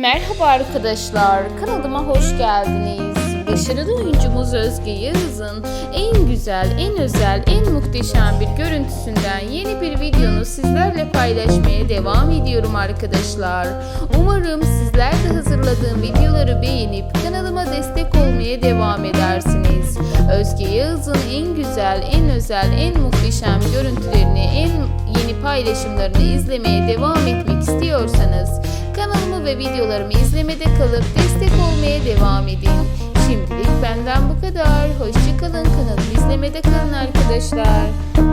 Merhaba arkadaşlar, kanalıma hoş geldiniz. Başarılı oyuncumuz Özge Yağız'ın en güzel, en özel, en muhteşem bir görüntüsünden yeni bir videonu sizlerle paylaşmaya devam ediyorum arkadaşlar. Umarım sizler de hazırladığım videoları beğenip kanalıma destek olmaya devam edersiniz. Özge Yağız'ın en güzel, en özel, en muhteşem görüntülerini, en yeni paylaşımlarını izlemeye devam etmek istiyorsanız kanalımı ve videolarımı izlemede kalıp destek olmaya devam edin. Şimdilik benden bu kadar. Hoşçakalın. Kanalımı izlemede kalın arkadaşlar.